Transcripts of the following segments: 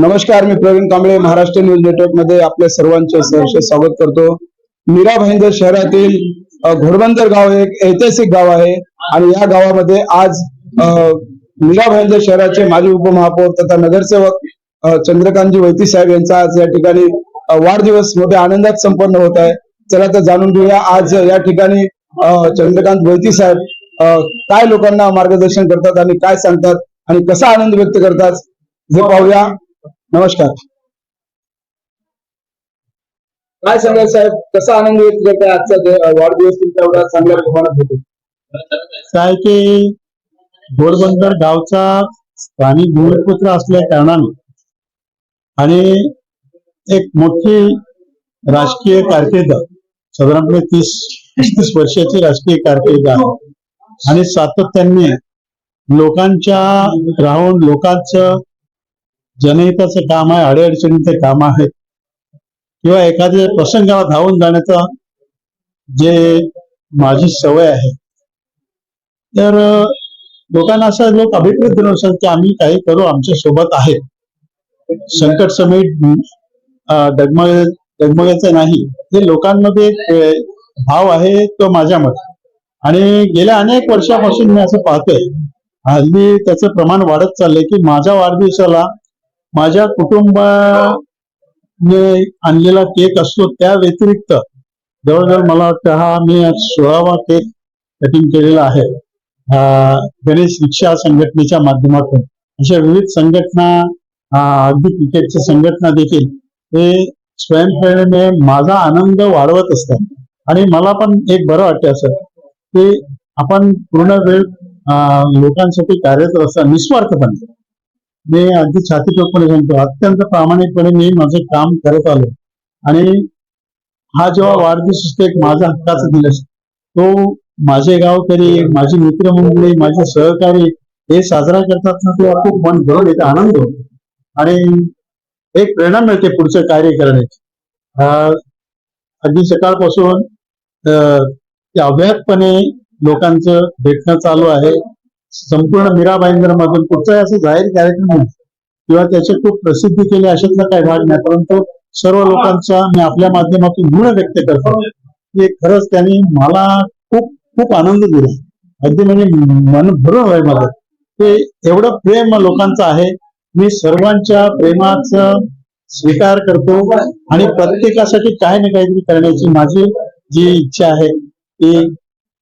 नमस्कार मी प्रवीण कांबळे महाराष्ट्र न्यूज नेटवर्कमध्ये आपल्या सर्वांचे सहर्ष स्वागत करतो. मीरा भाईंदर शहरातील घोडबंदर गाव हे एक ऐतिहासिक गाव आहे आणि या गावामध्ये आज मीरा भाईंदर शहराचे माजी उपमहापौर तथा नगरसेवक चंद्रकांतजी वैती साहेब यांचा आज या ठिकाणी वाढदिवस मोठ्या आनंदात संपन्न होत आहे. चला तर जाणून घेऊया आज या ठिकाणी चंद्रकांत वैती साहेब काय लोकांना मार्गदर्शन करतात आणि काय सांगतात आणि कसा आनंद व्यक्त करतात हे पाहूया. नमस्कार. काय सांगाल साहेब? कसा आनंद व्यक्त करताय आजचा वाढदिवस तुमचा एवढा चांगल्या प्रमाणात होतो? काय की घोडबंदर गावचा स्थानिक भूमिपुत्र असल्या कारणाने आणि एक मोठी राजकीय कारकीर्द साधारणपणे तीस पस्तीस वर्षाची राजकीय कारकीर्द आहे. आणि सातत्याने लोकांच्या राहून लोकांचं जनहिताचं काम आहे अडीअडचणीचं काम आहे. किंवा एखाद्या प्रसंगाला धावून जाण्याचा जे माझी सवय आहे. तर लोकांना असं लोक अभिप्रेत देऊ असतात की आम्ही काही करू आमच्यासोबत आहे. संकट समय डगमग डगमगायचं नाही. हे लोकांमध्ये एक भाव आहे तो माझ्यामध्ये. आणि गेल्या अनेक वर्षापासून मी असं पाहतोय. हल्ली त्याचं प्रमाण वाढत चाललंय की माझ्या वाढदिवसाला माझ्या कुटुंबाने आणलेला केक असतो त्या व्यतिरिक्त जवळजवळ मला वाटतं हा मी सोळावा केक कटिंग केलेला आहे. गणेश रिक्षा संघटनेच्या माध्यमातून. अशा विविध संघटना अगदी क्रिकेटच्या संघटना देखील हे स्वयंप्रेरणेने माझा आनंद वाढवत असतात. आणि मला पण एक बरं वाटतं असं की आपण पूर्ण वेळ लोकांसाठी कार्यरत असतात निस्वार्थपणे मी अगदी छाती टोकपणे सांगतो अत्यंत प्रामाणिकपणे मी माझं काम करत आलो. आणि हा जेव्हा वाढदिवस असतो एक माझा हक्काचा दिवस. तो माझे गावकरी मित्र मित्रमंडळी माझे सहकारी हे साजरा करतात ना तेव्हा खूप मन भरून येतं आनंद होतो. आणि एक प्रेरणा मिळते पुढचं कार्य करण्याची. अं, अगदी सकाळपासून अं, ते अव्याहतपणे लोकांचं भेटणं चालू आहे. संपूर्ण मीरा मधून कुठचाही असं जाहीर कार्यक्रम नाही. किंवा त्याचे खूप प्रसिद्धी केली अशातला काही भाग नाही. परंतु सर्व लोकांचा मी आपल्या माध्यमातून गुण व्यक्त करतो की खरंच त्यांनी मला खूप खूप आनंद दिला. अगदी म्हणजे मन भरून आहे मला. ते एवढं प्रेम लोकांचं आहे. मी सर्वांच्या प्रेमाचं स्वीकार करतो आणि प्रत्येकासाठी काही ना काहीतरी करण्याची माझी जी इच्छा आहे ती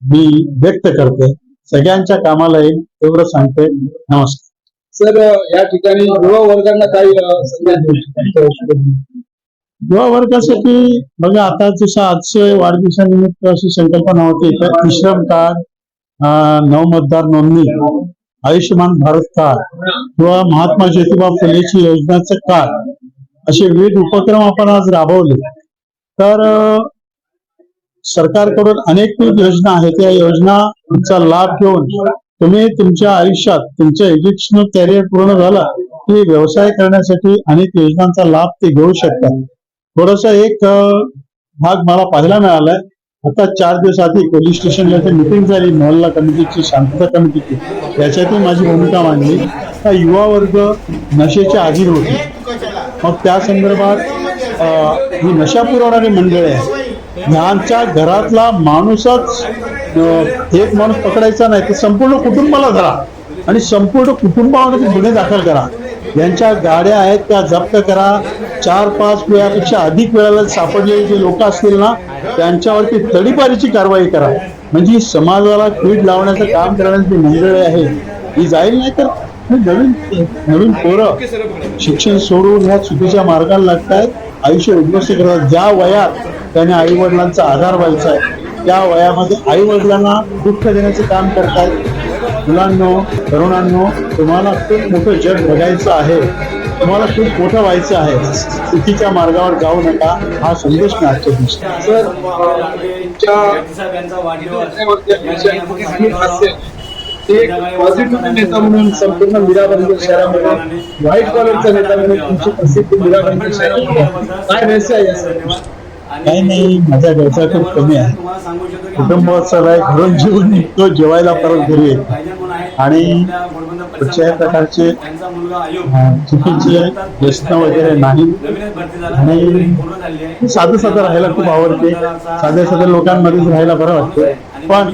मी व्यक्त करते सगळ्यांच्या कामाला येईल एवढं सांगते नमस्कार. सर या ठिकाणी युवा वर्गांना काही? युवा वर्गासाठी बघा आता जसं आजच्या वाढदिवसानिमित्त अशी संकल्पना होती. तर विश्रम कार्ड नवमतदार नोंदणी आयुष्यमान भारत कार्ड किंवा महात्मा ज्योतिबा फुलेची योजनाचं कार्ड असे विविध उपक्रम आपण आज राबवले. तर सरकारकडून अनेक योजना आहेत. या योजनाचा लाभ घेऊन तुम्ही तुमच्या आयुष्यात तुमचं एज्युकेशनल कॅरियर पूर्ण झालं की व्यवसाय करण्यासाठी अनेक योजनांचा लाभ ते घेऊ शकतात थोडस एक भाग मला पाहायला मिळालाय. आता चार दिवस आधी पोलीस स्टेशनला मिटिंग झाली मोहल्ला कमिटीची शांतता कमिटीची. याच्यातही माझी भूमिका मांडली. हा युवा वर्ग नशेच्या आधीर होते. मग त्या संदर्भात ही नशा पुरवणारी मंडळी आहे. यांच्या घरातला माणूसच एक माणूस पकडायचा नाही तर संपूर्ण कुटुंबाला धरा. आणि संपूर्ण कुटुंबावर गुन्हे दाखल करा. यांच्या गाड्या आहेत त्या जप्त करा. चार पाच वेळापेक्षा अधिक वेळेला सापडलेले जे लोक असतील ना त्यांच्यावरती तडीपारीची कारवाई करा. म्हणजे समाजाला कीड लावण्याचं काम करण्याची मंडळी आहे. ही जाईल नाही तर नवीन नवीन पोरं शिक्षण सोडून ह्या चुकीच्या मार्गाला लागतायत. आयुष्य उद्ध्वस्त करतात. ज्या वयात त्याने आई वडिलांचा आधार व्हायचा आहे त्या वयामध्ये आई वडिलांना दुःख देण्याचं काम करतायत. मुलांनो तरुणांनो तुम्हाला खूप मोठं जग बघायचं आहे. तुम्हाला खूप मोठं व्हायचं आहे. चुकीच्या मार्गावर जाऊ नका. हा संदेश मी आजच्या दिवशी सर ते एक पॉझिटिव्ह नेता म्हणून संपूर्ण मीराबंदर शहरामध्ये व्हाईट कॉलरचा नेता म्हणून तुमची प्रसिद्धी मीराबंदर शहरामध्ये काय रहस्य आहे? काही नाही माझा व्यवसाय खूप कमी आहे. कुटुंबोत्सव आहे घरून जेवून निघतो जेवायला परत घरी येतो. आणि कुठच्याही प्रकारचे चुकीचे व्यसन वगैरे नाही. आणि साधं साधं राहायला खूप आवडते. साध्या साध्या लोकांमध्येच राहायला बरं वाटतं. पण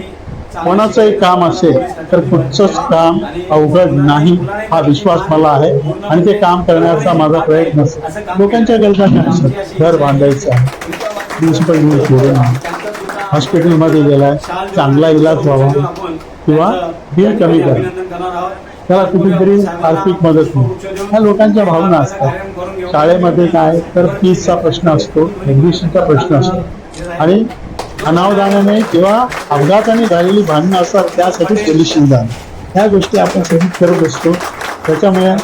कोणाचंही काम असेल तर कुठचंच काम अवघड नाही हा विश्वास मला आहे. आणि ते काम करण्याचा माझा प्रयत्न लोकांच्या गरजा काय असतात? घर बांधायचं आहे. म्युन्सिपल यूज जोडून हॉस्पिटलमध्ये गेलाय. चांगला इलाज व्हावा. किंवा बिल कमी करा. त्याला कुठेतरी आर्थिक मदत मिळेल. ह्या लोकांच्या भावना असतात. शाळेमध्ये काय तर फीसचा प्रश्न असतो. ॲडमिशनचा प्रश्न असतो. आणि अनावधानाने किंवा अपघाताने झालेली भांडणं असतात त्यासाठी पोलिसिंग जाणं ह्या गोष्टी आपण सतत करत असतो. त्याच्यामुळे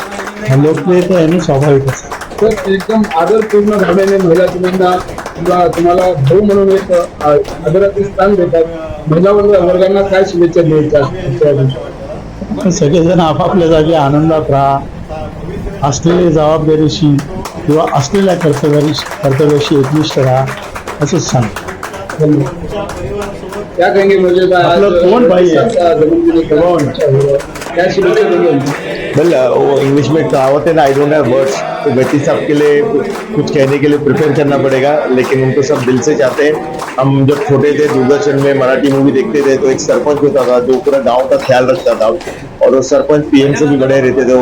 लोकप्रियता येणे स्वाभाविक असतं. तर एकदम आदरपूर्ण भावनेने महिला तुम्हाला किंवा तुम्हाला भाऊ म्हणून एक आदराचे स्थान देतात. महिला वर्ग- वर्गांना काय शुभेच्छा द्यायच्या? सगळेजण आपापल्या जागी आनंदात राहा. असलेल्या जबाबदारीशी किंवा असलेल्या कर्तव्याशी कर्तव्याशी एकनिष्ठ राहा. असंच सांग क्या कहेंगे मुझे कौन भाई है? सबका देंगे वेल वो इंग्लिश में कहावत है ना आई डोंट हैव वर्ड्स तो बेटी साहब के लिए कुछ कहने के लिए प्रिपेयर करना पड़ेगा लेकिन उनको सब दिल से चाहते हैं। हम जब छोटे थे दूरदर्शन में मराठी मूवी देखते थे तो एक सरपंच होता था जो पूरा गाँव का ख्याल रखता था। और वो सरपंच पीएम से भी बड़े रहते थे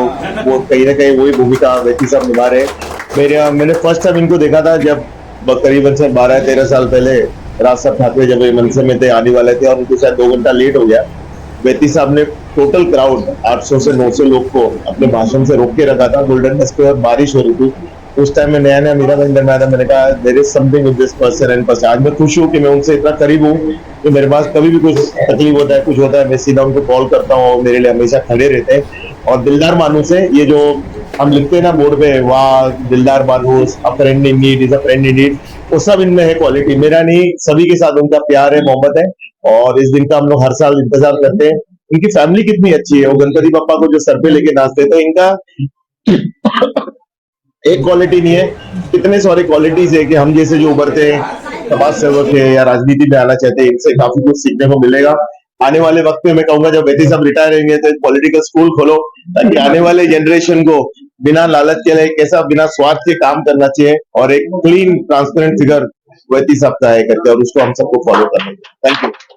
वो कहीं ना कहीं वही भूमिका व्यक्ति साहब निभा रहे। मेरे मैंने फ़र्स्ट टाइम इनको देखा था जब करीबन से बारह तेरह साल पहले राज साहब ठाकरे जब ये मनसे में थे, आने वाले थे और उनको शायद दो घंटा लेट हो गया। बेती साहब ने टोटल क्राउड 800 से 900 लोग को अपने भाषण से रोक के रखा था। गोल्डन डस्ट पे और बारिश हो रही थी। उस टाइम में नया नया मीरा में आया था मैंने कहा there is something with this person and person आज मैं खुश हूँ कि मैं उनसे इतना करीब हूँ कि मेरे पास कभी भी कुछ तकलीफ़ होता है, कुछ होता है, मैं सीधा उनको कॉल करता हूँ मेरे लिए हमेशा खड़े रहते हैं। और दिलदार मानू से ये जो हम लिखते हैं ना बोर्ड पे, वाह, दिलदार मानुस a friend in need is a friend in need वो सब इनमें है क्वालिटी मेरा नहीं, सभी के साथ उनका प्यार है, मोहब्बत है, और इस दिन का हम लोग हर साल इंतज़ार करते हैं। इनकी फैमिली कितनी अच्छी है, वो गणपति पप्पा को जो सर पे लेके नाचते तो इनका एक क्वालिटी नहीं है। कितने सारे क्वालिटीज है कि हम जैसे जो उभरते हैं समाज सेवक है या राजनीति में आना चाहते हैं, इनसे काफ़ी कुछ सीखने को मिलेगा। आने वाले वक्त में मैं कहूँगा, जब बेटी साहब रिटायर होंगे तो पॉलिटिकल स्कूल खोलो, ताकि आने वाले जनरेशन को बिना लालच के लिए कैसा बिना स्वार्थ के काम करना चाहिए और एक क्लीन ट्रांसपेरेंट फिगर वह तीस का है करके और उसको हम सबको फॉलो करना चाहिए थैंक यू